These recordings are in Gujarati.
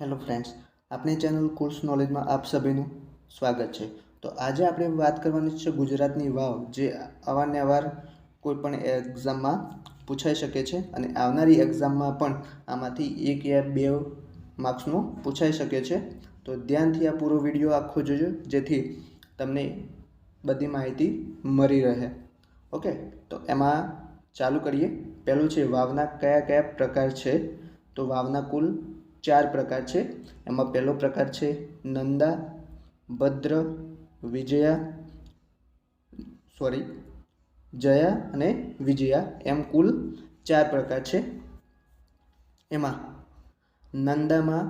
હેલો ફ્રેન્ડ્સ આપણી ચેનલ કોર્સ નોલેજમાં આપ સભીનું સ્વાગત છે. તો આજે આપણે વાત કરવાની છે ગુજરાતની વાવ, જે અવારનવાર કોઈ પણ એક્ઝામમાં પૂછાઈ શકે છે અને આવનારી એક્ઝામમાં પણ આમાંથી એક યા બે માર્ક્સનું પૂછાઈ શકે છે. તો ધ્યાનથી આ પૂરો વીડિયો આખો જોજો, જેથી તમને બધી માહિતી મળી રહે. ઓકે, તો એમાં ચાલુ કરીએ. પહેલું છે વાવના કયા કયા પ્રકાર છે? તો વાવના કુલ ચાર પ્રકાર છે. એમાં પહેલો પ્રકાર છે નંદા, ભદ્ર, વિજયા સોરી જયા અને વિજયા. એમ કુલ ચાર પ્રકાર છે. એમાં નંદામાં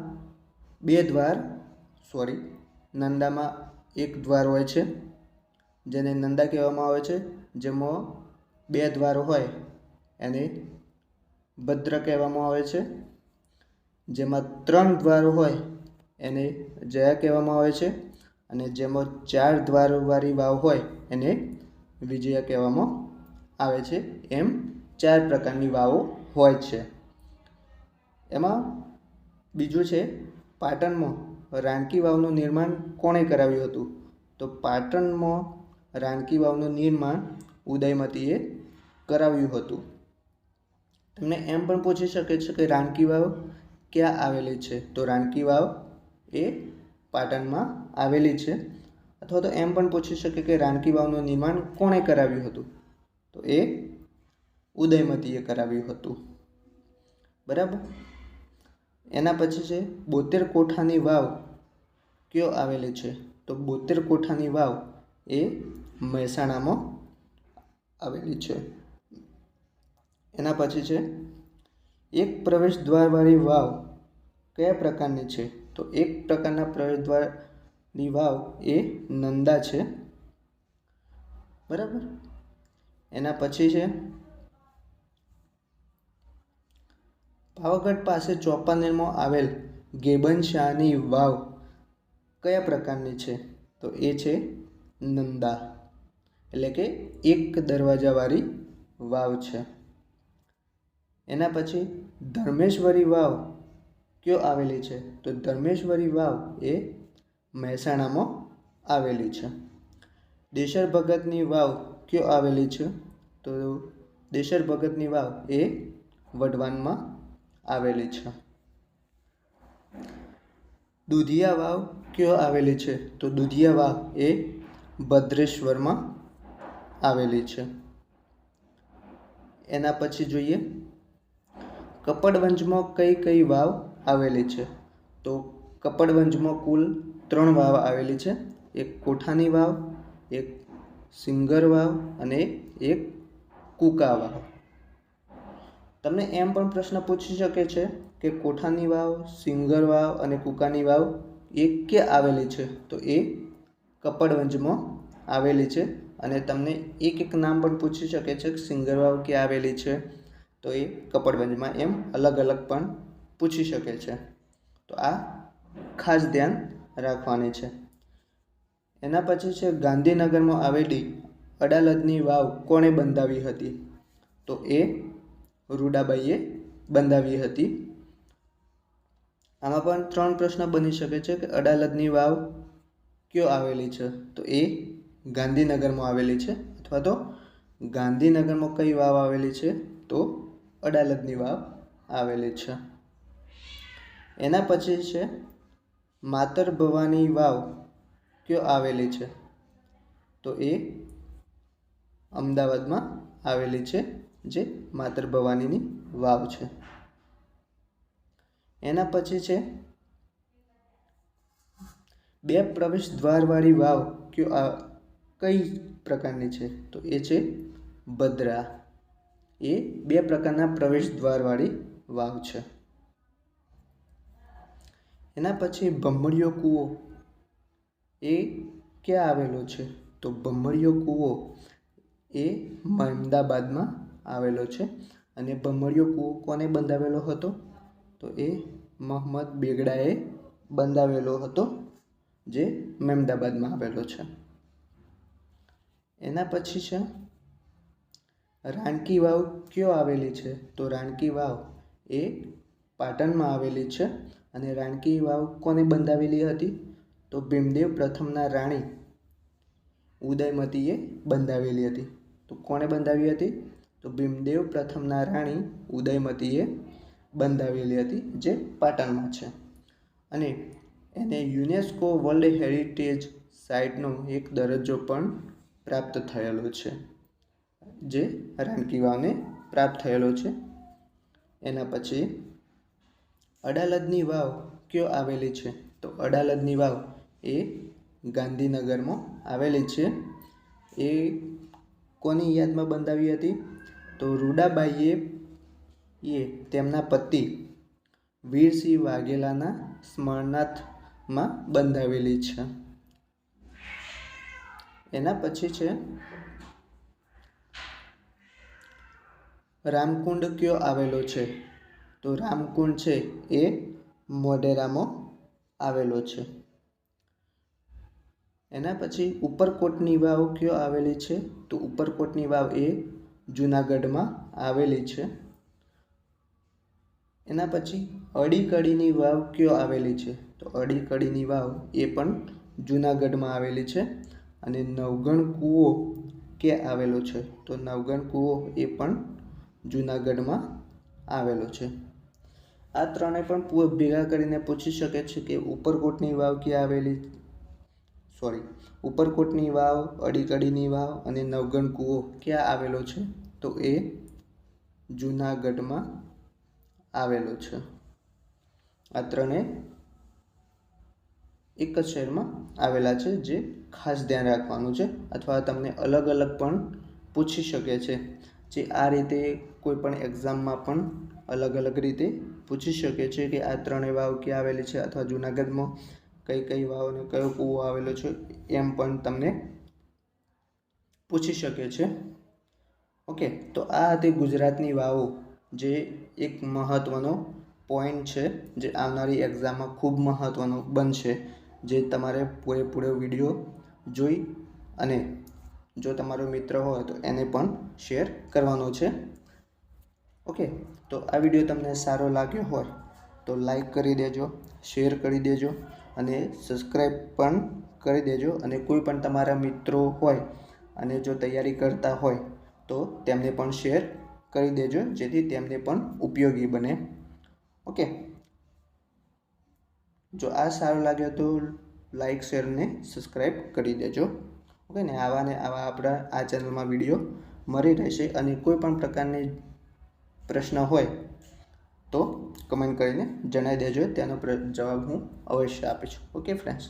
બે દ્વાર સોરી નંદામાં એક દ્વાર હોય છે, જેને નંદા કહેવામાં આવે છે. જેમાં બે દ્વાર હોય, એને ભદ્ર કહેવામાં આવે છે. જેમાં ત્રણ દ્વાર હોય એને જયા કહેવામાં આવે છે અને જેમાં ચાર દ્વારવાળી વાવ હોય એને વિજયા કહેવામાં આવે છે. એમ ચાર પ્રકારની વાવો હોય છે. એમાં બીજું છે પાટણમાં રાણકી વાવનું નિર્માણ કોણે કરાવ્યું હતું? તો પાટણમાં રાણકી વાવનું નિર્માણ ઉદયમતીએ કરાવ્યું હતું. તમને એમ પણ પૂછી શકે છે કે રાણકી વાવ ક્યાં આવેલી છે? તો રાણકી વાવ એ પાટણમાં આવેલી છે. અથવા તો એમ પણ પૂછી શકે કે રાણકી વાવનું નિર્માણ કોણે કરાવ્યું હતું? તો એ ઉદયમતીએ કરાવ્યું હતું. બરાબર? એના પછી છે બોતેર કોઠાની વાવ કયો આવેલી છે? તો બોતેર કોઠાની વાવ એ મહેસાણામાં આવેલી છે. એના પછી છે, એક પ્રવેશ દ્વારવાળી વાવ કયા પ્રકારની છે? તો એક પ્રકારના પ્રવેશ દ્વારની વાવ એ નંદા છે. બરાબર? એના પછી છે, પાવાગઢ પાસે ચોપાનેરમાં આવેલ ગેબન શાહની વાવ કયા પ્રકારની છે? તો એ છે નંદા. એટલે કે એક દરવાજાવાળી વાવ છે. એના પછી ધર્મેશ્વરી વાવ કયો આવેલી છે? તો ધર્મેશ્વરી વાવ એ મહેસાણામાં આવેલી છે. દેશર ભગતની વાવ કયો આવેલી છે? તો દેશર ભગતની વાવ એ વઢવાનમાં આવેલી છે. દુધિયા વાવ કયો આવેલી છે? તો દુધિયા વાવ એ ભદ્રેશ્વરમાં આવેલી છે. એના પછી જોઈએ. કપડવંજમાં કઈ કઈ વાવ આવેલી છે. તો કપડવંજમાં કુલ ત્રણ વાવ આવેલી છે. એક કોઠાની વાવ, એક સિંગર વાવ અને એક કુકા વાવ. તમને એમ પણ પ્રશ્ન પૂછી શકે છે કે કોઠાની વાવ, સિંગર વાવ અને કુકાની વાવ એ ક્યાં આવેલી છે? તો એ કપડવંજમાં આવેલી છે અને તમને એક એક નામ પણ પૂછી શકે છે કે સિંગર વાવ ક્યાં આવેલી છે. તો એ કપડવંજમાં એમ અલગ અલગ પણ પૂછી શકે છે. તો આ ખાસ ધ્યાન રાખવાની છે. એના પછી છે, ગાંધીનગરમાં આવેલી અડાલજની વાવ કોણે બંધાવી હતી? તો એ રૂડાબાઈએ બંધાવી હતી. આમાં પણ ત્રણ પ્રશ્ન બની શકે છે કે અડાલજની વાવ કયો આવેલી છે? તો એ ગાંધીનગરમાં આવેલી છે અથવા તો ગાંધીનગરમાં કઈ વાવ આવેલી છે? તો અડાલજની વાવ આવેલી છે. એના પછી છે, માતર ભવાની વાવ કયો આવેલી છે? તો એ અમદાવાદમાં આવેલી છે, જે માતર ભવાનીની વાવ છે. એના પછી છે, બે પ્રવેશ દ્વારવાળી વાવ કયો આ, કઈ પ્રકારની છે? તો એ છે ભદ્રા. એ બે પ્રકારના પ્રવેશ દ્વારવાળી વાવ છે. એના પછી ભમરીયો કૂવો. એ ક્યાં આવેલો છે? તો ભમરીયો કૂવો એ અમદાવાદમાં આવેલો છે. અને ભમરીયો કૂવો કોને બંધાવેલો હતો? તો એ મોહમ્મદ બેગડાએ બંધાવેલો હતો, જે મહેમદાબાદમાં આવેલો છે. એના પછી છે, રાણકી વાવ કયો આવેલી છે? તો રાણકી વાવ એ પાટણમાં આવેલી છે. અને રાણકી વાવ કોને બંધાવેલી હતી? તો ભીમદેવ પ્રથમના રાણી ઉદયમતીએ બંધાવેલી હતી. તો કોણે બંધાવી હતી? તો ભીમદેવ પ્રથમના રાણી ઉદયમતીએ બંધાવેલી હતી, જે પાટણમાં છે. અને એને યુનેસ્કો વર્લ્ડ હેરિટેજ સાઇટનો એક દરજ્જો પણ પ્રાપ્ત થયેલો છે. જે રાણકી વાવને પ્રાપ્ત થયેલો છે. એના પછી અડાલજની વાવ કયો આવેલી છે? તો અડાલજની વાવ એ ગાંધીનગરમાં આવેલી છે. એ કોની યાદમાં બંધાવી હતી? તો રૂડાબાઈએ એ તેમના પતિ વીરસિંહ વાઘેલાના સ્મરણાર્થમાં બંધાવેલી છે. એના પછી છે રામકુંડ કયો આવેલો છે? તો રામકુંડ છે? એ મોઢેરામાં આવેલો છે. એના પછી ઉપરકોટની વાવ કયો આવેલી છે? તો ઉપરકોટની વાવ એ જૂનાગઢમાં આવેલી છે. એના પછી અડીકડીની વાવ કયો આવેલી છે? તો અડીકડીની વાવ એ પણ જૂનાગઢમાં આવેલી છે અને નવગણ કૂવો ક્યાં આવેલો છે? તો નવગણ કૂવો એ પણ જૂનાગઢમાં આવેલો છે. આ ત્રણે પણ ભેગા કરીને પૂછી શકે છે કે ઉપરકોટની વાવ ક્યાં આવેલી? સોરી ઉપરકોટની વાવ, અડીકડીની વાવ અને નવગણ કૂવો ક્યાં આવેલો છે? તો એ જૂનાગઢમાં આવેલો છે. આ ત્રણે એક જ શહેરમાં આવેલા છે જે ખાસ ધ્યાન રાખવાનું છે અથવા તમને અલગ અલગ પણ પૂછી શકે છે. જે આ રીતે કોઈ પણ એક્ઝામમાં પણ અલગ અલગ રીતે પૂછી શકે છે કે આ ત્રણેય વાવ ક્યાં આવેલી છે અથવા જૂનાગઢમાં કઈ કઈ વાવ અને કયો કૂવો આવેલો છે એમ પણ તમને પૂછી શકે છે. ઓકે, તો આ હતી ગુજરાતની વાવો જે એક મહત્ત્વનો પોઈન્ટ છે જે આવનારી એક્ઝામમાં ખૂબ મહત્ત્વનો બનશે જે તમારે પૂરેપૂરો વીડિયો જોઈ અને જો તમારો મિત્ર હોય તો એને પણ શેર કરવાનો છે. ઓકે, તો આ વીડિયો તમને સારો લાગ્યો હોય તો લાઈક કરી દેજો, શેર કરી દેજો અને સબસ્ક્રાઈબ પણ કરી દેજો અને કોઈ પણ તમારા મિત્રો હોય અને જો તૈયારી કરતા હોય તો તેમને પણ શેર કરી દેજો જેથી તેમને પણ ઉપયોગી બને. ઓકે, જો આ સારું લાગ્યો તો લાઈક, શેર ને સબસ્ક્રાઈબ કરી દેજો. ઓકે, ને આવા ને આવા આપણા આ ચેનલમાં વીડિયો મળી રહેશે અને કોઈ પણ પ્રકારની પ્રશ્ન હોય તો કમેન્ટ કરીને જણાવી દેજો. તેનો જવાબ હું અવશ્ય આપીશ. Okay friends